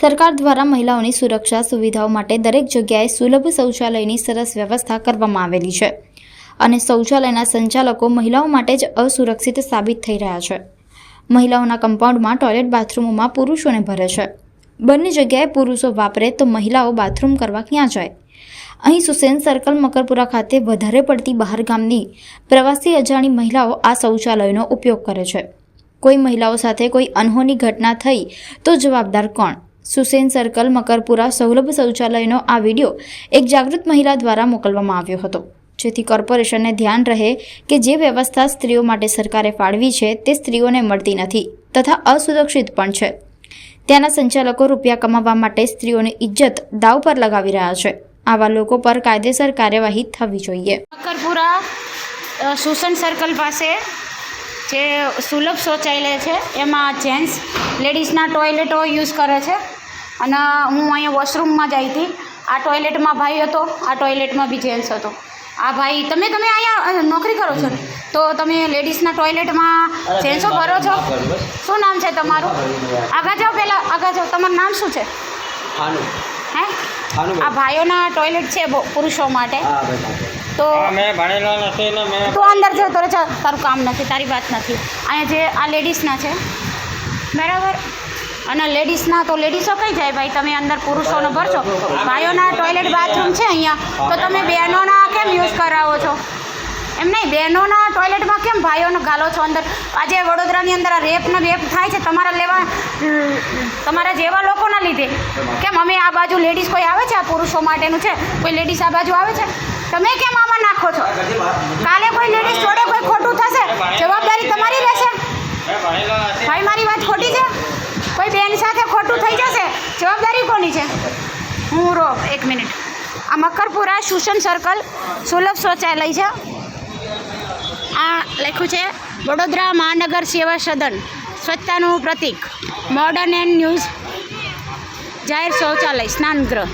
સરકાર દ્વારા મહિલાઓની સુરક્ષા સુવિધાઓ માટે દરેક જગ્યાએ સુલભ શૌચાલયની સરસ વ્યવસ્થા કરવામાં આવેલી છે. અને શૌચાલયના સંચાલકો મહિલાઓ માટે જ અસુરક્ષિત સાબિત થઈ રહ્યા છે. મહિલાઓના કમ્પાઉન્ડમાં, ટોયલેટ બાથરૂમોમાં પુરુષોને ભરે છે. બંને જગ્યાએ પુરુષો વાપરે તો મહિલાઓ બાથરૂમ કરવા ક્યાં જાય? અહીં સુસેન સર્કલ મકરપુરા ખાતે વધારે પડતી બહારગામની પ્રવાસી અજાણી મહિલાઓ આ શૌચાલયનો ઉપયોગ કરે છે. કોઈ મહિલાઓ સાથે કોઈ અનહોની ઘટના થઈ તો જવાબદાર કોણ? સુસેન સર્કલ મકરપુરા સૌલભ શૌચાલયનો આ વીડિયો એક જાગૃત મહિલા દ્વારા મોકલવામાં આવ્યો હતો. જેથી કોર્પોરેશનને ધ્યાન રહે કે જે વ્યવસ્થા સ્ત્રીઓ માટે સરકારે ફાળવી છે તે સ્ત્રીઓને મળતી નથી તથા અસુરક્ષિત પણ છે. ત્યાંના સંચાલકો રૂપિયા કમાવા માટે સ્ત્રીઓની ઇજ્જત દાવ પર લગાવી રહ્યા છે. આવા લોકો પર કાયદેસર કાર્યવાહી થવી જોઈએ. મકરપુરા સુસન સર્કલ પાસે જે સુલભ શૌચાલય છે એમાં જેન્ટ્સ લેડીઝના ટોયલેટો યુઝ કરે છે. અને હું અહીંયા વોશરૂમમાં જઈ હતી. આ ટોયલેટમાં ભાઈ હતો આ ટોયલેટમાં બી જેન્ટ્સ હતો. આ ભાઈ તમે તમે અહીંયા નોકરી કરો છો તો તમે લેડીઝના ટોયલેટમાં જેન્ટ્સો ભરો છો? શું નામ છે તમારું? આગળ જાઓ પહેલાં આગળ જાઓ. તમારું નામ શું છે? હે? આ ભાઈઓના ટોયલેટ છે બો- પુરુષો માટે. તો મેં ભણેલો નથી ને મેં તું અંદર જો તો તારું કામ નથી તારી વાત નથી. અહીંયા જે આ લેડીઝના છે. બરાબર? અને લેડીઝના તો લેડીઝો કઈ જાય ભાઈ? તમે અંદર પુરુષોનો ભરશો. ભાઈઓના ટોયલેટ બાથરૂમ છે અહીંયા. તો તમે બહેનોના કેમ યુઝ કરાવો છો? એમ નહીં, બહેનોના ટોયલેટમાં કેમ ભાઈઓનો ગાલો છો અંદર? આજે વડોદરાની અંદર આ રેપ ને બેપ થાય છે, તમારા લેવા તમારા જેવા લોકોના લીધે. કેમ અમે આ બાજુ લેડીઝ કોઈ આવે છે, આ પુરુષો માટેનું છે? કોઈ લેડીઝ આ બાજુ આવે છે? તમે કેમ આમાં નાખો છો? કાલે કોઈ લેડીઝ જોડે કોઈ ખોટું થશે? જવાબદારી તમારી રહેશે? ભાઈ, મારી વાત ખોટી છે? કોઈ બેન સાથે ખોટું થઈ જશે? જવાબદારી કોની છે? હું રો એક મિનિટ. આ મકરપુરા સુશન સર્કલ સુલભ શૌચાલય છે. આ લખ્યું છે, વડોદરા મહાનગર સેવા સદન, સ્વચ્છતાનું પ્રતીક. મોડર્ન એન્ડ ન્યૂઝ જાહેર શૌચાલય, સ્નાનગૃહ.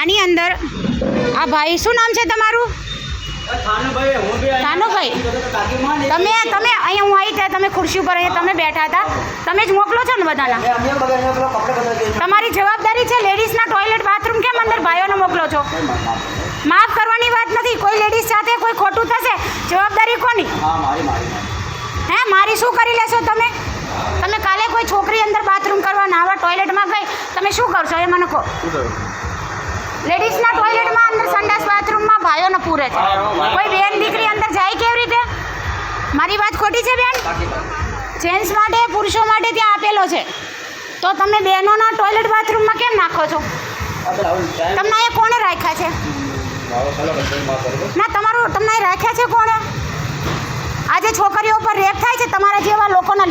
આની અંદર, આ ભાઈ, શું નામ છે તમારું? કાનુભાઈ તમે તમે અહીંયા હું આવી ત્યાં તમે ખુરશી ઉપર અહીંયા તમે બેઠા હતા. તમે જ મોકલો છો ને બધાના? તમારી જવાબદારી છે? લેડીઝના ટોયલેટ બાથરૂમ કેમ અંદર ભાઈઓને મોકલો છો? માફ કરવાની વાત નથી. કોઈ લેડીઝ સાથે કોઈ ખોટું થશે? જવાબદારી કોની? હા મારી મારી. હે મારી શું કરી લેશો તમે? તમે કાલે કોઈ છોકરી અંદર બાથરૂમ કરવા નાવા ટોયલેટમાં ગઈ. તમે શું કરશો? એ મને કહો. લેડીઝના ટોયલેટમાં અંદર સંડાસ બાથરૂમમાં ભાઈઓને પૂરે છે. કોઈ બેન દીકરી અંદર જાય કેવી રીતે? મારી વાત ખોટી છે બેન? જેન્ટ્સ માટે પુરુષો માટે ત્યાં આપેલો છે. તો તમે બહેનોના ટોયલેટ બાથરૂમમાં કેમ નાખો છો? તમને અહીંયા કોણે રાખ્યા છે? ના, તમારું, તમને રાખ્યા છે કોણે? આજે છોકરીઓ પર રેપ થાય છે, તમારા જેવા લોકોના